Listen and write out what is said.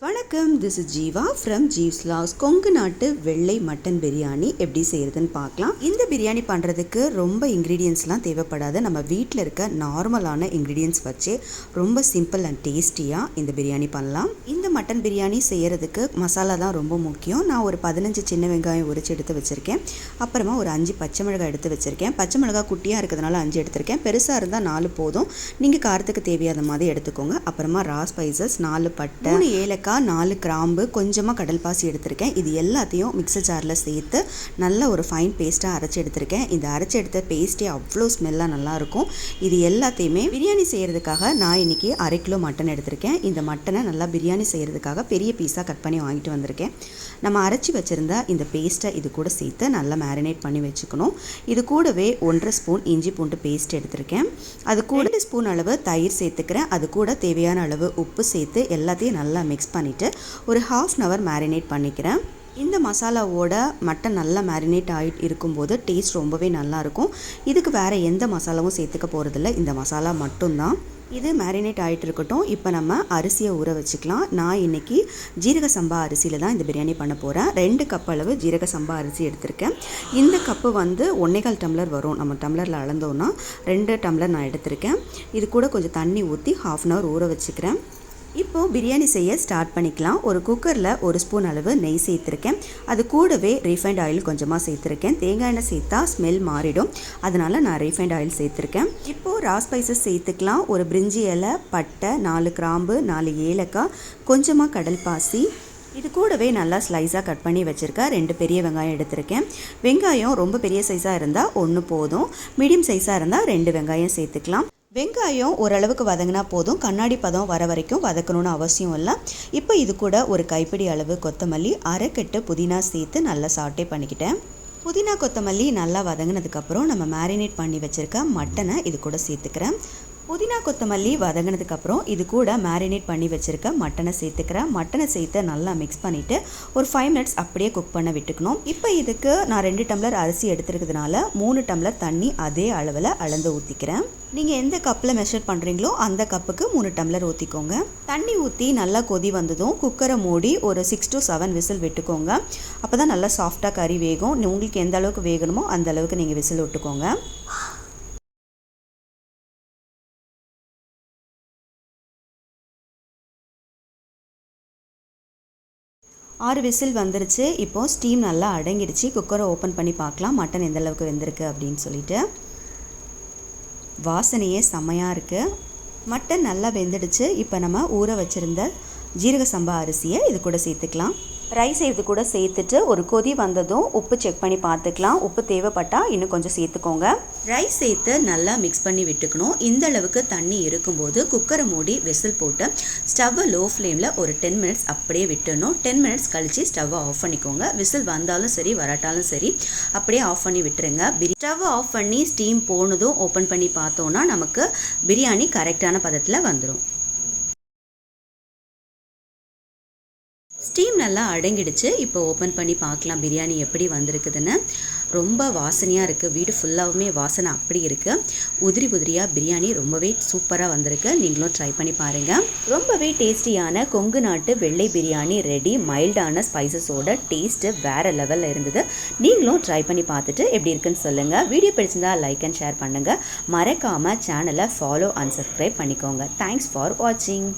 So வணக்கம். This is Jeeva from ஜீவ்ஸ் லாஸ் கொங்கு நாட்டு வெள்ளை மட்டன் பிரியாணி எப்படி செய்கிறதுன்னு பார்க்கலாம். இந்த பிரியாணி பண்ணுறதுக்கு ரொம்ப இன்க்ரீடியன்ஸ்லாம் தேவைப்படாது. நம்ம வீட்டில் இருக்க நார்மலான இன்க்ரீடியன்ஸ் வச்சே ரொம்ப சிம்பிள் அண்ட் டேஸ்டியாக இந்த பிரியாணி பண்ணலாம். இந்த மட்டன் பிரியாணி செய்கிறதுக்கு மசாலா தான் ரொம்ப முக்கியம். நான் ஒரு பதினஞ்சு சின்ன வெங்காயம் உரிச்சு எடுத்து வச்சுருக்கேன். அப்புறமா ஒரு அஞ்சு பச்சை மிளகாய் எடுத்து வச்சுருக்கேன். பச்சை மிளகாய் குட்டியாக இருக்கிறதுனால அஞ்சு எடுத்திருக்கேன். பெருசாக இருந்தால் நாலு போதும். நீங்கள் காரத்துக்கு தேவையான மாதிரி எடுத்துக்கோங்க. அப்புறமா ரா ஸ்பைசஸ் நாலு பட்டை மூணு ஏலக்காய் நாலு கிராம்பு கொஞ்சமாக கடல் பாசி எடுத்திருக்கேன். இது எல்லாத்தையும் மிக்சர் ஜாரில் சேர்த்து நல்ல ஒரு ஃபைன் பேஸ்ட்டாக அரைச்சி எடுத்திருக்கேன். இந்த அரைச்சி எடுத்த பேஸ்ட்டே அவ்வளோ ஸ்மெல்லாக நல்லாயிருக்கும் இது எல்லாத்தையுமே பிரியாணி செய்கிறதுக்காக நான் இன்றைக்கி அரை கிலோ மட்டன் எடுத்திருக்கேன். இந்த மட்டனை நல்லா பிரியாணி செய்கிறதுக்காக பெரிய பீஸாக கட் பண்ணி வாங்கிட்டு வந்திருக்கேன். நம்ம அரைச்சி வச்சுருந்த இந்த பேஸ்ட்டை இது கூட சேர்த்து நல்லா மேரினேட் பண்ணி வச்சுக்கணும். இது கூடவே ஒன்றரை ஸ்பூன் இஞ்சி பூண்டு பேஸ்ட் எடுத்திருக்கேன். அது கூட ஸ்பூன் அளவு தயிர் சேர்த்துக்கிறேன். அது கூட தேவையான அளவு உப்பு சேர்த்து எல்லாத்தையும் நல்லா மிக்ஸ் பண்ணிவிட்டு ஒரு ஹாஃப் அன் ஹவர் மேரினேட் பண்ணிக்கிறேன். இந்த மசாலாவோட மட்டன் நல்லா மேரினேட் ஆகிட்டு இருக்கும்போது டேஸ்ட் ரொம்பவே நல்லாயிருக்கும் இதுக்கு வேறு எந்த மசாலாவும் சேர்த்துக்க போகிறதில்ல இந்த மசாலா மட்டும்தான். இது மேரினேட் ஆகிட்டு இருக்கட்டும். இப்போ நம்ம அரிசியை ஊற வச்சுக்கலாம். நான் இன்றைக்கி ஜீரக சம்பா அரிசியில் தான் இந்த பிரியாணி பண்ண போகிறேன் ரெண்டு கப் அளவு ஜீரக சம்பா அரிசி எடுத்திருக்கேன். இந்த கப்பு வந்து ஒன்னேகால் டம்ளர் வரும். நம்ம டம்ளரில் அளந்தோன்னா ரெண்டு டம்ளர் நான் எடுத்திருக்கேன். இது கூட கொஞ்சம் தண்ணி ஊற்றி ஹாஃப் அன் ஹவர் ஊற வச்சுக்கிறேன். இப்போது பிரியாணி செய்ய ஸ்டார்ட் பண்ணிக்கலாம். ஒரு குக்கரில் ஒரு ஸ்பூன் அளவு நெய் சேர்த்துருக்கேன். அது கூடவே ரீஃபைண்ட் ஆயில் கொஞ்சமாக சேர்த்துருக்கேன். தேங்காய் எண்ணெய் சேர்த்தா ஸ்மெல் மாறிடும். அதனால் நான் ரீஃபைண்ட் ஆயில் சேர்த்துருக்கேன். இப்போது ரா ஸ்பைசஸ் சேர்த்துக்கலாம். ஒரு பிரிஞ்சி இலை பட்டை நாலு கிராம்பு நாலு ஏலக்காய் கொஞ்சமாக கடல் பாசி. இது கூடவே நல்லா ஸ்லைஸாக கட் பண்ணி வச்சுருக்கேன் ரெண்டு பெரிய வெங்காயம் எடுத்திருக்கேன். வெங்காயம் ரொம்ப பெரிய சைஸாக இருந்தால் ஒன்று போதும். மீடியம் சைஸாக இருந்தால் ரெண்டு வெங்காயம் சேர்த்துக்கலாம். வெங்காயம் ஓரளவுக்கு வதங்கினா போதும். கண்ணாடி பதம் வர வரைக்கும் வதக்கணும்னு அவசியம் இல்லை. இப்போ இது கூட ஒரு கைப்பிடி அளவு கொத்தமல்லி அரைக்கட்டு புதினா சேர்த்து நல்லா சாட்டே பண்ணிக்கிட்டேன். புதினா கொத்தமல்லி நல்லா வதங்கினதுக்கப்புறம் நம்ம மேரினேட் பண்ணி வச்சுருக்க மட்டனை இது கூட சேர்த்துக்கிறேன். புதினா கொத்தமல்லி வதங்கினதுக்கப்புறம் இது கூட மேரினேட் பண்ணி வச்சுருக்க மட்டனை சேர்த்துக்கிறேன். மட்டனை சேர்த்து நல்லா மிக்ஸ் பண்ணிவிட்டு ஒரு ஃபைவ் மினிட்ஸ் அப்படியே குக் பண்ண விட்டுக்கணும். இப்போ இதுக்கு நான் ரெண்டு டம்ளர் அரிசி எடுத்துருக்கிறதுனால மூணு டம்ளர் தண்ணி அதே அளவில் அளந்து ஊற்றிக்கிறேன் நீங்கள் எந்த கப்பில் மெஷர் பண்ணுறீங்களோ அந்த கப்புக்கு மூணு டம்ளர் ஊற்றிக்கோங்க தண்ணி ஊற்றி நல்லா கொதி வந்ததும் குக்கரை மூடி ஒரு சிக்ஸ் டு செவன் விசில் விட்டுக்கோங்க. அப்போ தான் நல்லா சாஃப்டாக கறி வேகும். உங்களுக்கு எந்த அளவுக்கு வேகணுமோ அந்த அளவுக்கு நீங்கள் விசில் விட்டுக்கோங்க. ஆறு விசில் வந்துருச்சு. இப்போது ஸ்டீம் நல்லா அடங்கிடுச்சு. குக்கரை ஓப்பன் பண்ணி பார்க்கலாம். மட்டன் எந்தளவுக்கு வெந்திருக்கு அப்படின்னு சொல்லிட்டு. வாசனையே செம்மையாக இருக்குது மட்டன் நல்லா வெந்துடுச்சு. இப்போ நம்ம ஊற வச்சுருந்த ஜீரக சம்பா அரிசியை இது கூட சேர்த்துக்கலாம். ரைஸ் இது கூட சேர்த்துட்டு ஒரு கொதி வந்ததும் உப்பு செக் பண்ணி பார்த்துக்கலாம். உப்பு தேவைப்பட்டால் இன்னும் கொஞ்சம் சேர்த்துக்கோங்க. ரைஸ் சேர்த்து நல்லா மிக்ஸ் பண்ணி விட்டுக்கணும். இந்த அளவுக்கு தண்ணி இருக்கும்போது குக்கரை மூடி விசில் போட்டு ஸ்டவ்வை லோ ஃப்ளேமில் ஒரு டென் மினிட்ஸ் அப்படியே விட்டுடணும். டென் மினிட்ஸ் கழித்து ஸ்டவ்வை ஆஃப் பண்ணிக்கோங்க. விசில் வந்தாலும் சரி வராட்டாலும் சரி அப்படியே ஆஃப் பண்ணி விட்டுருங்க. ஸ்டவ்வை ஸ்டவ் ஆஃப் பண்ணி ஸ்டீம் போனதும் ஓப்பன் பண்ணி பார்த்தோன்னா நமக்கு பிரியாணி கரெக்டான பதத்தில் வந்துடும் ஸ்டீம் நல்லா அடங்கிடுச்சு. இப்போ ஓப்பன் பண்ணி பார்க்கலாம் பிரியாணி எப்படி வந்திருக்குதுன்னு. ரொம்ப வாசனையாக இருக்குது வீடு ஃபுல்லாகவுமே வாசனை அப்படி இருக்குது உதிரி உதிரியாக பிரியாணி ரொம்பவே சூப்பராக வந்திருக்கு. நீங்களும் ட்ரை பண்ணி பாருங்கள் ரொம்பவே டேஸ்டியான கொங்கு நாட்டு வெள்ளை பிரியாணி ரெடி மைல்டான ஸ்பைசஸோட டேஸ்ட்டு வேறு லெவலில் இருந்தது. நீங்களும் ட்ரை பண்ணி பார்த்துட்டு எப்படி இருக்குன்னு சொல்லுங்கள் வீடியோ பிடிச்சிருந்தா லைக் அண்ட் ஷேர் பண்ணுங்கள் மறக்காமல் சேனலை ஃபாலோ அண்ட் சப்ஸ்கிரைப் பண்ணிக்கோங்க. தேங்க்ஸ் ஃபார் வாட்சிங்